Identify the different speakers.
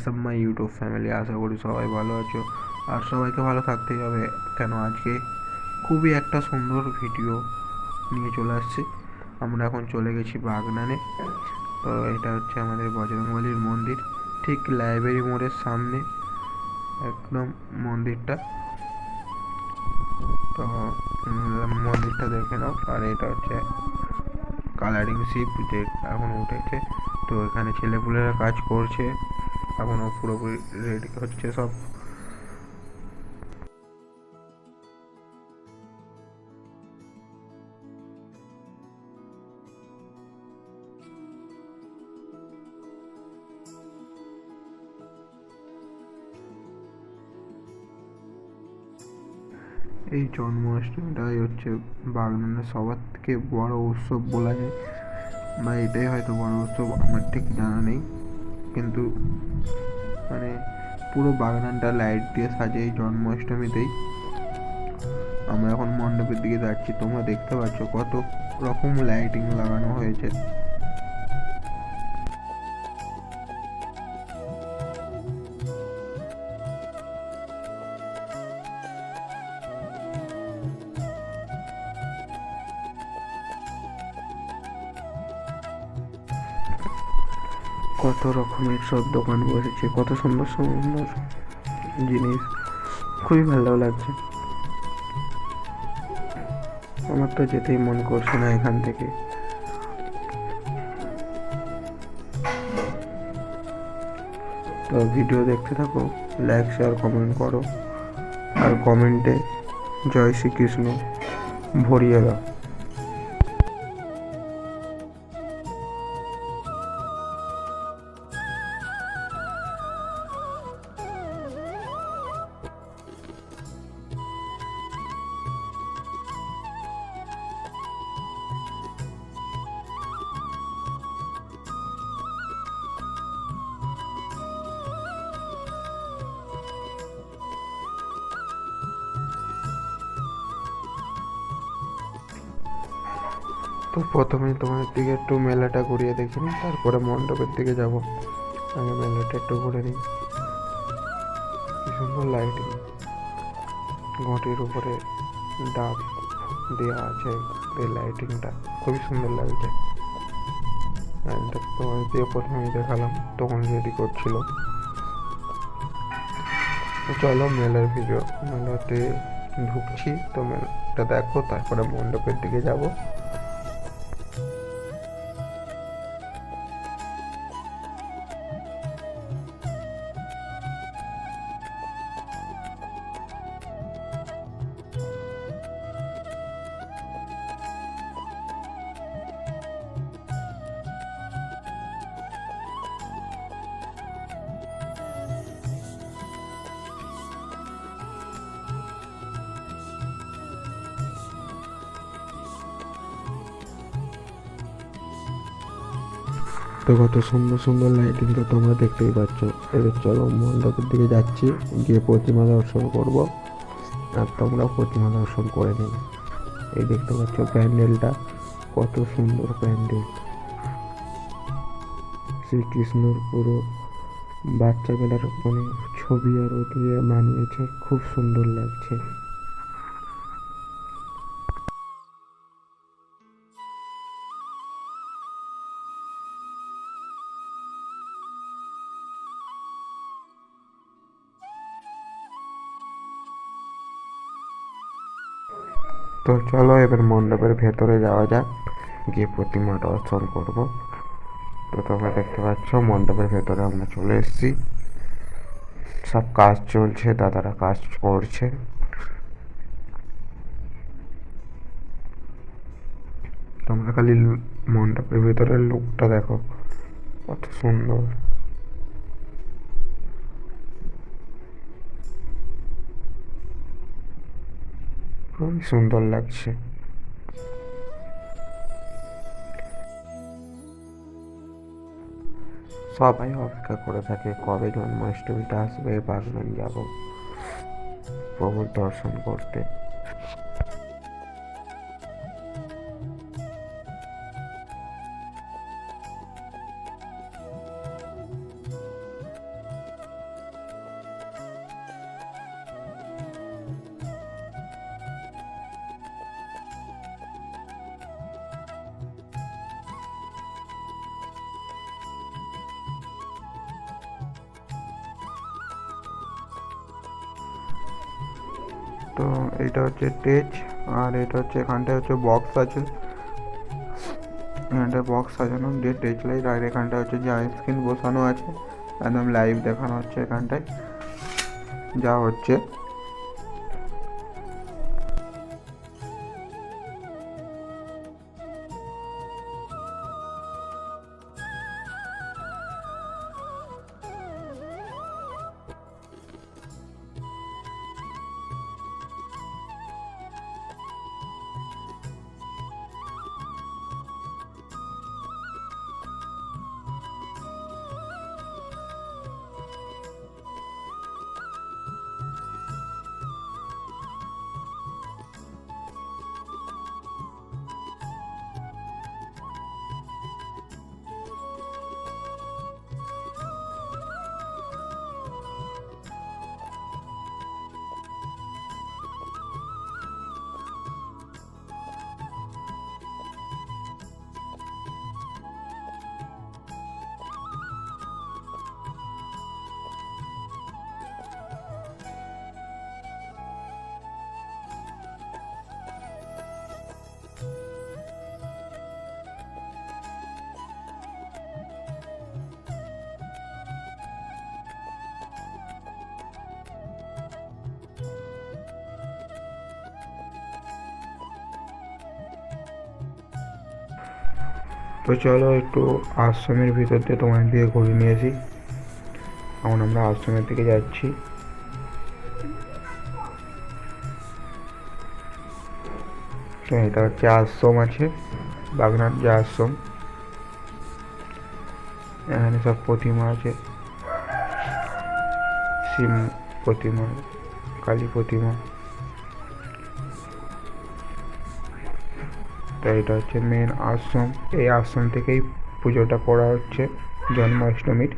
Speaker 1: WhatsApp my YouTube family আশা করি সবাই ভালো আছো। আর সবাইকে ভালো থাকতেই হবে, কেন আজকে খুবই একটা সুন্দর ভিডিও নিয়ে চলে আসছি। আমরা এখন চলে গেছি বাগনানে। তো এটা হচ্ছে আমাদের বজরংবলির মন্দির। ঠিক লাইব্রেরি মোড়ের সামনে একদম মন্দিরটা। তো মন্দিরটা দেখে নাও। আর এটা হচ্ছে কালারিং শিপ যে এখন উঠেছে। তো এখানে ছেলেপুলেরা কাজ করছে। এখনও পুরোপুরি রেডি হচ্ছে সব। এই জন্মাষ্টমীটাই হচ্ছে বাগনানের সবার থেকে বড় উৎসব বলা যায়। বা এটাই হয়তো বড় উৎসব, আমার ঠিক জানা নেই। কিন্তু মানে পুরো বাগানটা লাইট দিয়ে সাজে এই জন্মাষ্টমীতেই আমরা এখন মণ্ডপের দিকে যাচ্ছি। তোমরা দেখতে পাচ্ছ কত রকম লাইটিং লাগানো হয়েছে। কত রকমের সব দোকান বসেছে, কত সুন্দর সুন্দর জিনিস। খুবই ভালো লাগছে। আমার তো যেতেই মন করছে না এখান থেকে। তো ভিডিও দেখতে থাকো লাইক শেয়ার কমেন্ট করো। আর কমেন্টে জয় শ্রীকৃষ্ণ ভরিয়ে দাও। তো প্রথমে তোমাদের দিকে একটু মেলাটা ঘুরিয়ে দেখি নিই, তারপরে মণ্ডপের দিকে যাব। আগে মেলাটা একটু ঘুরে নিই। সুন্দর লাইটিং ঘটির উপরে ডাব দেওয়া আছে এই লাইটিংটা খুবই সুন্দর লাগছে। তোমাদের দিয়ে প্রথমে দেখালাম তখন রেডি করছিল। চলো মেলার ভিডিও মেলাতে ঢুকছি। তো মেলাটা দেখো তারপরে মণ্ডপের দিকে যাব। তো কত সুন্দর সুন্দর লাইটিং তো তোমরা দেখতেই পাচ্ছ। এবার চলো মণ্ডপের দিকে যাচ্ছি, গিয়ে প্রতিমা দর্শন করব। আর তোমরা প্রতিমা দর্শন করে নিন এই দেখতে পাচ্ছ প্যান্ডেলটা, কত সুন্দর প্যান্ডেল। শ্রীকৃষ্ণর পুরো বাচ্চা বেলার মানে ছবি আর দিয়ে বানিয়েছে, খুব সুন্দর লাগছে। তো চলো এবার মণ্ডপের ভেতরে যাওয়া যাক। গিয়ে প্রতিমা দর্শন করব। তো তোমরা দেখতে পাচ্ছ, মণ্ডপের ভেতরে আমরা চলে এসেছি। সব কাজ চলছে, দাদারা কাজ করছে। তোমরা খালি মণ্ডপের ভেতরের লুকটা দেখো, কত সুন্দর। খুবই সুন্দর লাগছে। সবাই অপেক্ষা করে থাকে, কবে জন্মাষ্টমীটা আসবে, বাগনান যাব। প্রভুর দর্শন করতে। তো এটা হচ্ছে স্টেজ আর এটা হচ্ছে এখানটায় হচ্ছে বক্স আছে। এখানটায় বক্স সাজানো দিয়ে স্টেজ লাইট আর এখানটায় হচ্ছে যে স্ক্রিন বসানো আছে। একদম লাইভ দেখানো হচ্ছে এখানটায়। যা হচ্ছে। তো চলো একটু আশ্রমের ভিতর দিয়ে তোমার দিয়ে ঘুরে নিয়ে আসি। এখন আমরা আশ্রমের দিকে যাচ্ছি। এটা হচ্ছে আশ্রম আছে বাগনাথ যে আশ্রম। এখানে সব প্রতিমা আছে। শিব প্রতিমা, কালী প্রতিমা। তো এটা হচ্ছে মেন আশ্রম। এই আশ্রম থেকেই পুজোটা করা হচ্ছে জন্মাষ্টমীর।